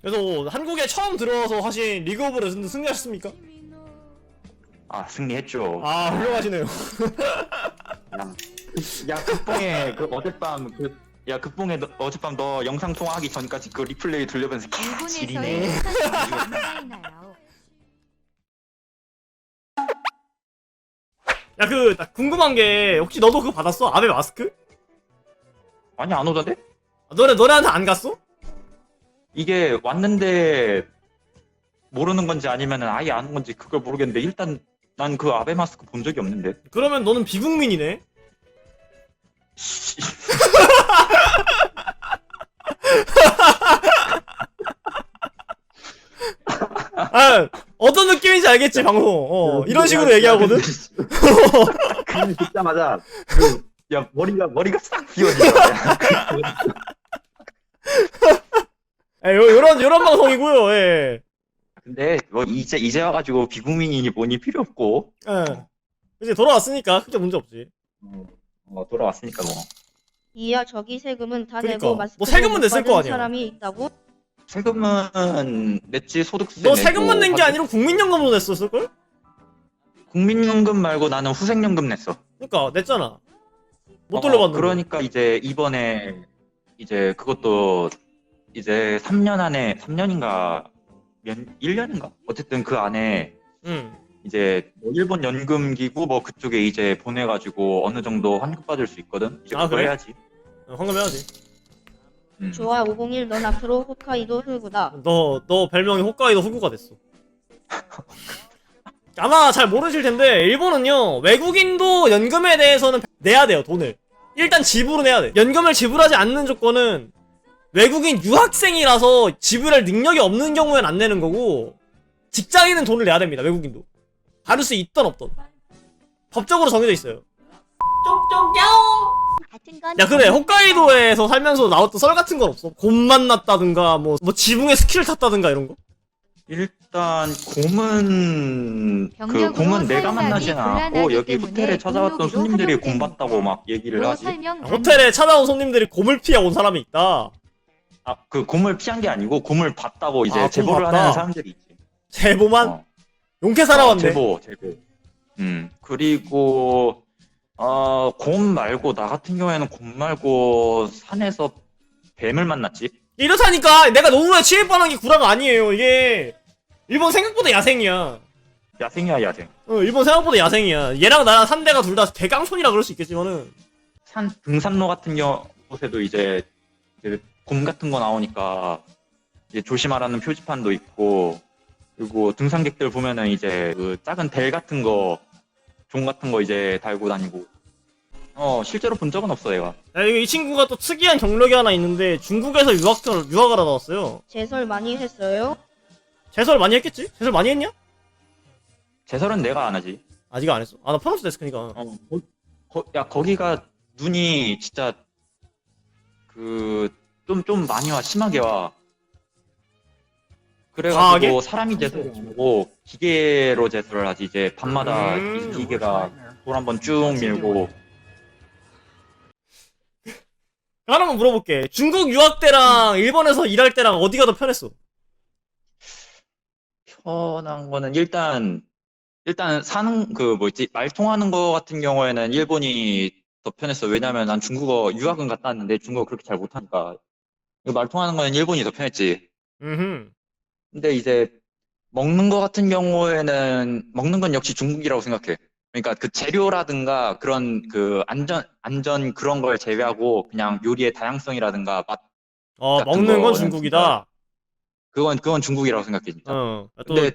그래서 한국에 처음 들어와서 하신 리그 오브 레전드 승리하셨습니까? 아 승리했죠. 아 훌륭하시네요. 야, 야 극봉에 그 어젯밤 그야 극봉에 너, 어젯밤 너 영상 통화하기 전까지 그 리플레이 돌려보면서 캬 지리네. 행사나요? 야그 궁금한 게 혹시 너도 그거 받았어? 아베 마스크? 아니 안 오던데? 아, 너네 너네한테 안 갔어? 이게 왔는데 모르는 건지 아니면은 아예 아는 건지 그걸 모르겠는데 일단 난 그 아베 마스크 본 적이 없는데. 그러면 너는 비국민이네. 아 어떤 느낌인지 알겠지 방송. 어 이런 식으로 얘기하거든. 그냥 듣자마자 그, 야 머리가 머리가 싹 비워지더라. 예, 요, 요런 요런 방송이고요. 예. 근데 뭐 이제 이제 와가지고 비국민이니 뭐니 필요 없고 예. 이제 돌아왔으니까 크게 문제 없지. 어, 어, 돌아왔으니까 뭐. 이야 저기 세금은 다 그러니까. 내고 마스크 너 세금은 냈을 거 아니야. 사람이 있다고? 세금은 냈지 소득세 너 세금만 낸 게. 아니라 국민연금도 냈었을 걸? 국민연금 말고 나는 후생연금 냈어. 그러니까 냈잖아. 못 어, 돌려받는. 그러니까 이제 이번에 이제 그것도 이제 3년 안에 3년인가 몇 1년인가 어쨌든 그 안에 응. 이제 뭐 일본 연금 기구 뭐 그쪽에 이제 보내가지고 어느 정도 환급 받을 수 있거든. 이제 아, 그거 그래? 해야지. 어, 황금 해야지. 음. 좋아 501 넌 앞으로 홋카이도 흑우다. 너, 너 별명이 홋카이도 후구가 됐어. 아마 잘 모르실 텐데, 일본은요, 외국인도 연금에 대해서는 내야 돼요, 돈을. 일단 지불은 해야 돼. 연금을 지불하지 않는 조건은, 외국인 유학생이라서 지불할 능력이 없는 경우엔 안 내는 거고, 직장인은 돈을 내야 됩니다, 외국인도. 받을 수 있던 없던. 법적으로 정해져 있어요. 같은 건야 그래 홋카이도에서 살면서 나왔던 썰 같은 건 없어? 곰 만났다든가 뭐, 뭐 지붕에 스킬을 탔다든가 이런 거? 일단 곰은 그 곰은 내가 만나진 않았고 여기 호텔에 찾아왔던 손님들이 곰. 봤다고 막 얘기를 로 하지. 호텔에 찾아온 손님들이 곰을 피해 온 사람이 있다 아, 그 곰을 피한 게 아니고 곰을 봤다고 이제 아, 곰 제보를 봤다. 하는 사람들이 있지. 제보만 어. 용케 어, 살아왔네 제보, 제보. 음, 그리고, 어, 곰 말고, 나 같은 경우에는 곰 말고, 산에서 뱀을 만났지. 이렇다니까 내가 노후에 취해 뻔한 게 구라가 아니에요 이게 일본 생각보다 야생이야 야생이야, 야생. 어 일본 생각보다 야생이야 얘랑 나랑 산대가 둘 다 대강촌이라 그럴 수 있겠지만은 산, 등산로 같은 경우, 곳에도 이제, 이제 곰 같은 거 나오니까, 이제 조심하라는 표지판도 있고, 그리고 등산객들 보면은 이제, 그 작은 벨 같은 거, 종 같은 거 이제 달고 다니고. 어, 실제로 본 적은 없어, 내가. 야, 이거 이 친구가 또 특이한 경력이 하나 있는데 중국에서 유학, 유학을 하다 왔어요 제설 많이 했어요? 제설 많이 했겠지? 제설 많이 했냐? 제설은 내가 안 하지. 아직 안 했어 아 나 프랑스 데스크니까 어, 거, 거- 야, 거기가 눈이 진짜 그, 좀, 좀 많이 와, 심하게 와. 과하게? 그래가지고 사람이 제설을 안 하고 기계로 제설을 하지. 이제 밤마다 음. 이 기계가 돌 한번 쭉 밀고. 하나만 물어볼게. 중국 유학 때랑 일본에서 일할 때랑 어디가 더 편했어? 편한 거는 일단, 일단 사는, 그 뭐지, 말 통하는 거 같은 경우에는 일본이 더 편했어. 왜냐면 난 중국어 유학은 갔다 왔는데 중국어 그렇게 잘 못하니까. 말 통하는 거는 일본이 더 편했지. 음. 근데 이제 먹는 거 같은 경우에는 먹는 건 역시 중국이라고 생각해. 그러니까 그 재료라든가 그런 그 안전 안전 그런 걸 제외하고 그냥 요리의 다양성이라든가 맛 어, 같은 먹는 건 거는 중국이다. 그건 그건 중국이라고 생각해 진짜. 어. 또 근데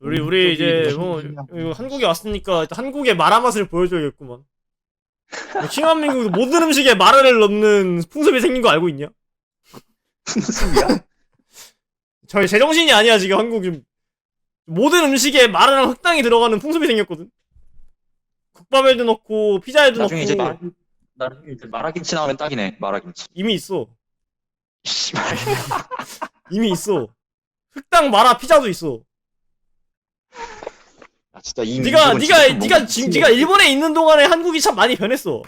우리 우리 이제 뭐 이거 한국에 왔으니까 일단 한국의 마라 맛을 보여줘야겠구만. 킹한민국도 모든 음식에 마라를 넣는 풍습이 생긴 거 알고 있냐? 무슨이야? 저희 제정신이 아니야 지금 한국이 모든 음식에 마라랑 흑당이 들어가는 풍습이 생겼거든. 국밥에도 넣고 피자에도 나중에 이제 넣고 마 나중에 이제 마라김치 나오면 딱이네 마라김치. 이미 있어. 씨발. 이미 있어. 흑당 마라 피자도 있어. 아 진짜 이 네가 민족은 네가 진짜 좀 네가 뭔가 지금. 네가 일본에 있는 동안에 한국이 참 많이 변했어.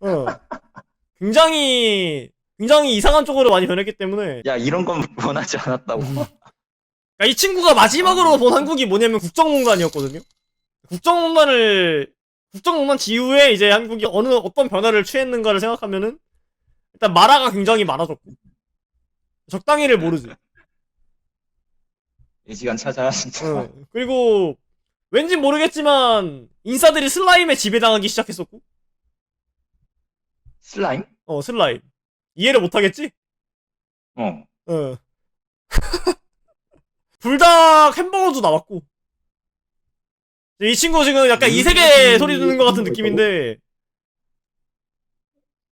어. 굉장히 굉장히 이상한 쪽으로 많이 변했기 때문에 야 이런 건 원하지 않았다고. 그러니까 이 친구가 마지막으로 본 한국이 뭐냐면 국정농단이었거든요. 국정농단을 국정농단 이후에 이제 한국이 어느 어떤 변화를 취했는가를 생각하면은 일단 마라가 굉장히 많아졌고 적당히를 모르지. 이 시간 찾아 진짜. 어. 그리고 왠지 모르겠지만 인싸들이 슬라임에 지배당하기 시작했었고, 슬라임? 어 슬라임 이해를 못하겠지? 어. 어. 불닭 햄버거도 나왔고. 이 친구 지금 약간 음, 이세계 음, 소리 듣는 것 같은 음, 느낌인데.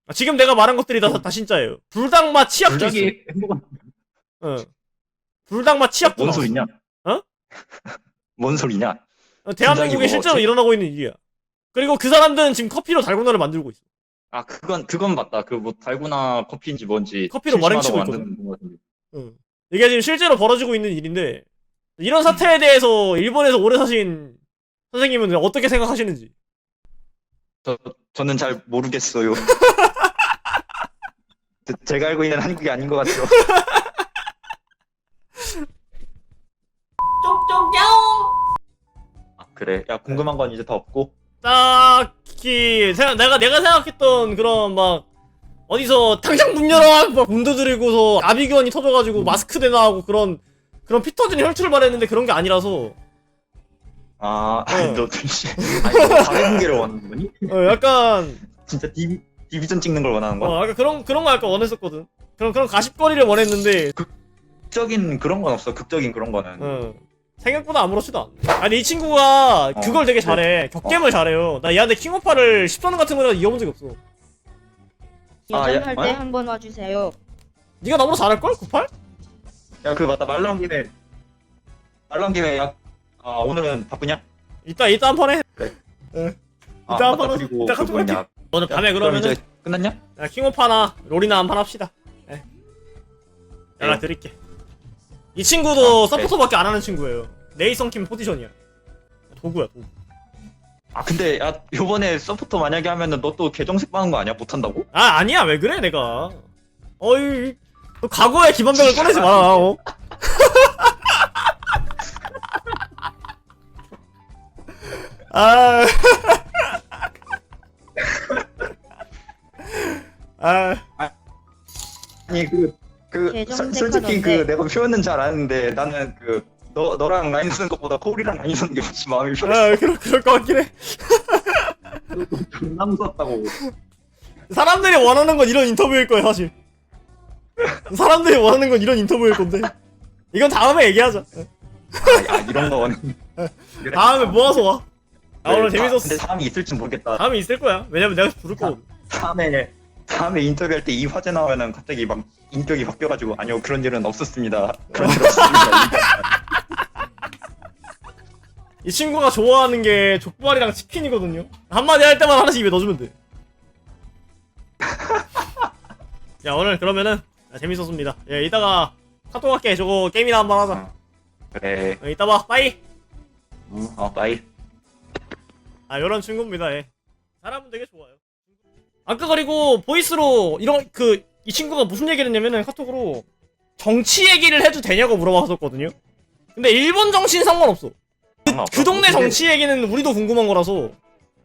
아, 지금 내가 말한 것들이 다, 다 진짜예요. 불닭 맛 치약도 있어. 불닭이 햄버거 어. 불닭 맛 치약도 뭔 나왔어. 소리냐? 어? 뭔 소리냐? 어, 대한민국에 불닭이 실제로 뭐지? 일어나고 있는 일이야. 그리고 그 사람들은 지금 커피로 달고나를 만들고 있어. 아 그건 그건 맞다. 그 뭐 달고나 커피인지 뭔지 커피로 머랭 치고 심심하다고 있거든. 만드는 거 같은데. 어. 이게 지금 실제로 벌어지고 있는 일인데 이런 사태에 대해서 일본에서 오래 사신 선생님은 어떻게 생각하시는지 저 저는 잘 모르겠어요. 제- 제가 알고 있는 한국이 아닌 것 같아요. 아, 그래. 야 궁금한 건 이제 다 없고. 딱히 생각 내가 내가 생각했던 그런 막 어디서 당장 문 열어 막 문도 들이고서 아비규환이 터져가지고 마스크 대나 하고 그런 그런 피 터진 혈투를 말했는데 그런 게 아니라서 아, 어. 아니, 너 도대체 아니 너 사회 공개를 원하는 거니? 어, 약간 진짜 디비, 디비전 찍는 걸 원하는 거야? 어, 약간 그런 그런 거 약간 원했었거든 그런 그런 가십거리를 원했는데 극적인 그런 건 없어. 극적인 그런 거는. 어. 생각보다 아무렇지도 않네. 아니 이 친구가 어, 그걸 되게 네. 잘해. 격겜을 잘해요. 나 얘한테 킹오파를 10선 같은 거라 이겨본 적이 없어. 아, 야, 여전할 때 어? 한번 와주세요. 네가 나보다 잘할걸? 98? 야, 그 맞다. 말 나온 김에 말 나온 김에 야, 아 오늘은 바쁘냐? 이따 이따 한 판 해. 아, 이따 한 맞다. 판 하- 그리고 이따 그 카톡. 할게. 오늘 밤에 야, 그럼 그러면은 이제 끝났냐? 야, 킹오파나 롤이나 한 판 합시다. 예. 연락 네. 드릴게. 이 친구도 아, 네. 서포터밖에 안 하는 친구예요. 네이성킴 포지션이야. 도구야 도구. 아 근데 야 요번에 서포터 만약에 하면은 너 또 계정색 빠는 거 아니야? 못한다고? 아 아니야 왜 그래 내가. 어이 너 과거의 기반병을 꺼내지 마라. 어? 아. 아, 아니 그, 그 서- 솔직히 그. 내가 표현은 잘 아는데 나는 그 너, 너랑 라인 쓰는 것보다 코울이랑 라인 쓰는 게 훨씬 마음이 편해 아, 그럴, 그럴 것 같긴 해. 존나 무섭다고 사람들이 원하는 건 이런 인터뷰일 거야, 사실. 사람들이 원하는 건 이런 인터뷰일 건데. 이건 다음에 얘기하자. 아, 아 이런 거 원하는 그래. 다음에 모아서 와. 아, 오늘 네, 재밌었어. 근데 다음이 있을지 모르겠다 다음에 있을 거야. 왜냐면 내가 부를 거거든. 다음에 다음에 인터뷰할 때 이 화제 나오면은 갑자기 막 인격이 바뀌어가지고 아니요 그런 일은 없었습니다 그런 일 없었습니다 이 친구가 좋아하는 게 족발이랑 치킨이거든요. 한마디 할 때만 하나씩 입에 넣어주면 돼. 야, 오늘 그러면은 아, 재밌었습니다. 예, 이따가 카톡 할게. 저거 게임이나 한번 하자. 그래 어, 이따 봐. 빠이. 어 빠이 아, 요런 친구입니다. 예. 사람은 되게 좋아요. 아까 그리고 보이스로 이런 그 이 친구가 무슨 얘기를 했냐면은 카톡으로 정치 얘기를 해도 되냐고 물어봤었거든요. 근데 일본 정치는 상관없어. 그 동네 근데- 정치 얘기는 우리도 궁금한 거라서.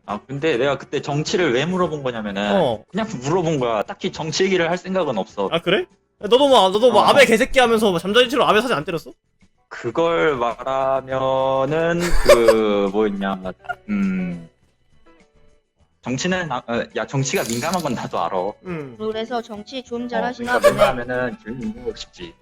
아 근데 내가 그때 정치를 왜 물어본 거냐면은 어. 그냥 물어본 거야 딱히 정치 얘기를 할 생각은 없어 아 그래? 너도 뭐 너도 뭐 어. 아베 개새끼 하면서 뭐 잠자리치로 아베 사진 안 때렸어? 그걸 말하면은 그 뭐였냐 음 정치는 나- 어, 야 정치가 민감한 건 나도 알아 응. 롤에서 정치 좀 어, 잘하시나 그러니까 보네. 왜냐하면은 재밌는 거 싶지